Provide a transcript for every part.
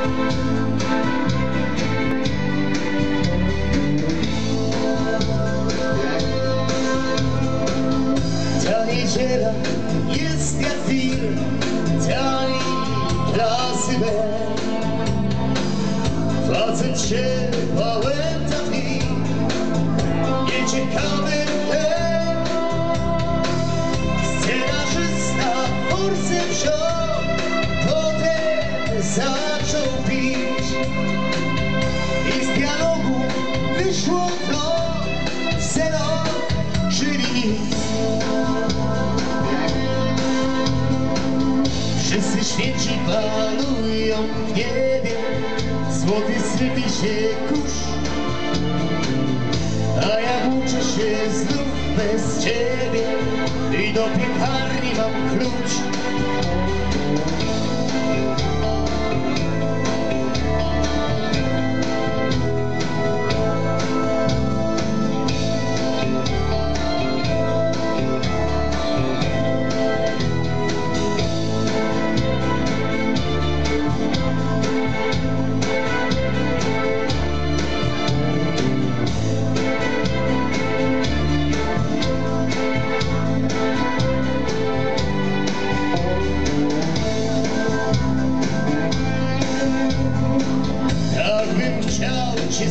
Ta niedziela jest jak film Tani klasy B. Facet się pałęta w nim Nieciekawy ten. Kursy wziął wyszło to Zero, czyli nic. Wszyscy świeci balują w niebie Złoty sypie się kurz. A ja uczę się znów bez ciebie I do piekarni mam klucz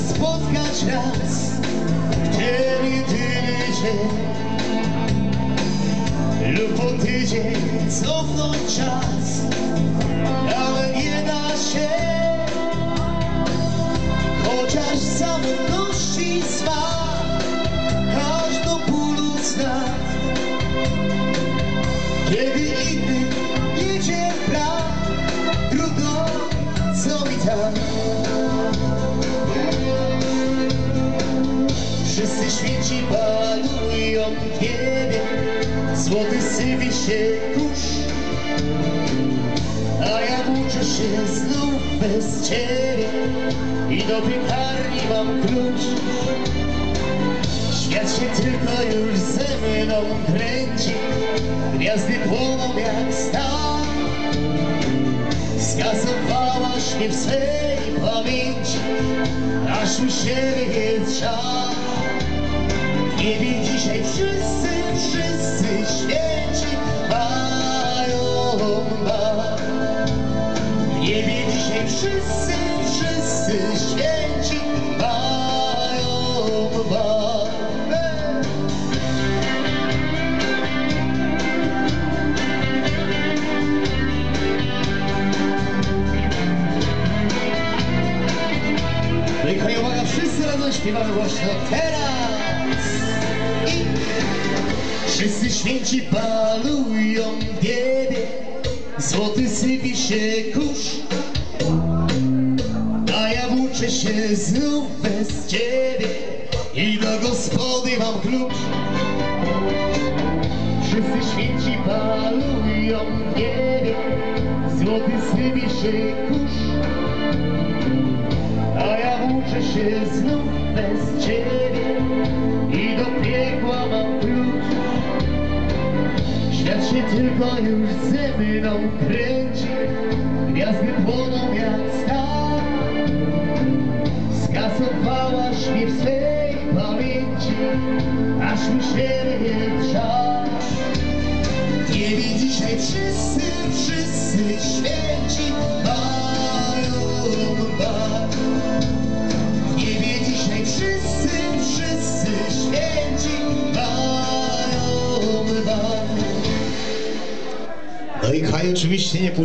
spotkać raz. W ten Lub po tydzień. Cofnąć czas. Ale nie da się. Chociaż samotności swa Każdą bólu znak Kiedy inny Wszyscy święci balują w niebie. Złoty sypie się kurz A ja uczę się znów bez ciebie. I do piekarni mam klucz. Świat się tylko już ze mną kręci. Gwiazdy płoną jak stal Skasowałaś mnie w swej pamięci. Aż mi jest żal. W niebie dzisiaj wszyscy, wszyscy święci mają bal W niebie dzisiaj wszyscy, wszyscy święci mają Hey! No i uwaga, wszyscy razem śpiewamy głośno teraz! Wszyscy święci balują w złoty sypie się kurz, a ja włóczę się znów bez ciebie. I do gospody mam klucz. Wszyscy święci balują w złoty sypie się kurz, a ja włóczę się znów bez ciebie tylko już ze mną kręci, gwiazdy płoną jak stal. Skasowałaś mnie w swej pamięci, aż mi się jest żal. W niebie dzisiaj wszyscy, wszyscy święci mają bal. W niebie dzisiaj wszyscy, wszyscy święci mają bal. I Kaj oczywiście nie puszcza.